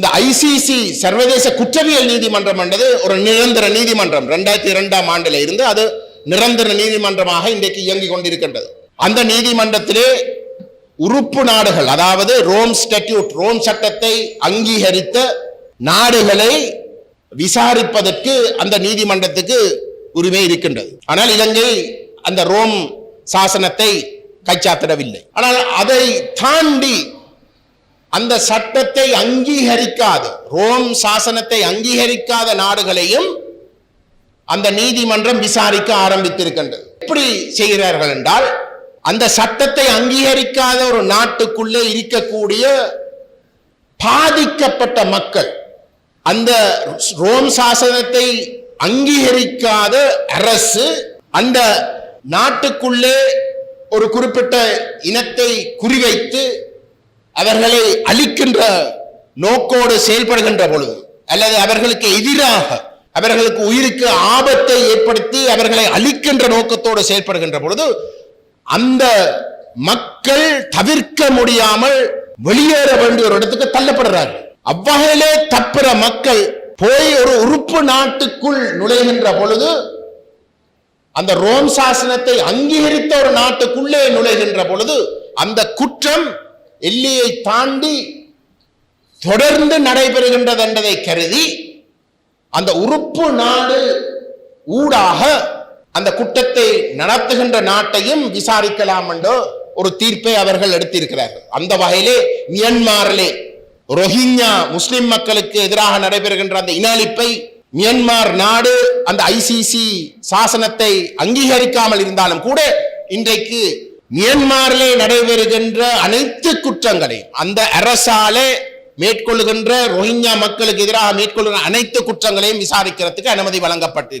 இந்த ஐசிசி சர்வதேச குற்றவியல் நீதிமன்றம் என்றது ஒரு நிரந்தர நீதிமன்றம். ரெண்டாயிரத்தி இரண்டாம் ஆண்டுல இருந்து அது நிரந்தர நீதிமன்றமாக இன்றைக்கு இயங்கிக் கொண்டிருக்கின்றது. அந்த நீதிமன்றத்திலே உறுப்பு நாடுகள் அதாவது ரோம் ஸ்டட்யூட் ரோம் சட்டத்தை அங்கீகரித்த நாடுகளை விசாரிப்பதற்கு அந்த நீதிமன்றத்துக்கு உரிமை இருக்கின்றது. ஆனால் இலங்கை அந்த ரோம் சாசனத்தை கைச்சாத்திடவில்லை. ஆனால் அதை தாண்டி அந்த சட்டத்தை அங்கீகரிக்காத ரோம் சாசனத்தை அங்கீகரிக்காத நாடுகளையும் அந்த நீதிமன்றம் விசாரிக்க ஆரம்பித்திருக்கின்றது. எப்படி செய்கிறார்கள் என்றால் அந்த சட்டத்தை அங்கீகரிக்காத ஒரு நாட்டுக்குள்ளே இருக்கக்கூடிய பாதிக்கப்பட்ட மக்கள் அந்த ரோம் சாசனத்தை அங்கீகரிக்காத அரசு அந்த நாட்டுக்குள்ளே ஒரு குறிப்பிட்ட இனத்தை குறிவைத்து அவர்களை அழிக்கின்ற நோக்கோடு செயல்படுகின்ற பொழுது அல்லது அவர்களுக்கு எதிராக அவர்களுக்கு உயிருக்கு ஆபத்தை ஏற்படுத்தி அவர்களை அழிக்கின்ற நோக்கத்தோடு செயல்படுகின்ற பொழுது அந்த மக்கள் தவிர்க்க முடியாமல் வெளியேற வேண்டிய ஒரு இடத்துக்கு தள்ளப்படுறார்கள். அவ்வகையிலே தப்புற மக்கள் போய் ஒரு உறுப்பு நாட்டுக்குள் நுழைகின்ற பொழுது அந்த ரோம் சாசனத்தை அங்கீகரித்த ஒரு நாட்டுக்குள்ளே நுழைகின்ற பொழுது அந்த குற்றம் எல்லையை தாண்டி தொடர்ந்து நடைபெறுகின்றது என்பதை கருதி அந்த உறுப்பு நாடு ஊடாக அந்த குற்றத்தை நடத்துகின்ற நாட்டையும் விசாரிக்கலாம் என்றோ ஒரு தீர்ப்பை அவர்கள் எடுத்திருக்கிறார்கள். அந்த வகையிலே மியன்மாரிலே ரோஹிங்யா முஸ்லிம் மக்களுக்கு எதிராக நடைபெறுகின்ற அந்த இனஅழிப்பை மியன்மார் நாடு அந்த ஐசிசி சாசனத்தை அங்கீகரிக்காமல் இருந்தாலும் கூட இன்றைக்கு மியன்மாரிலே நடைபெறுகின்ற அனைத்து குற்றங்களையும் அந்த அரசாலே மேற்கொள்ளுகின்ற ரோஹிங்யா மக்களுக்கு எதிராக மேற்கொள்கிற அனைத்து குற்றங்களையும் விசாரிக்கிறதுக்கு அனுமதி வழங்கப்பட்டிருக்கு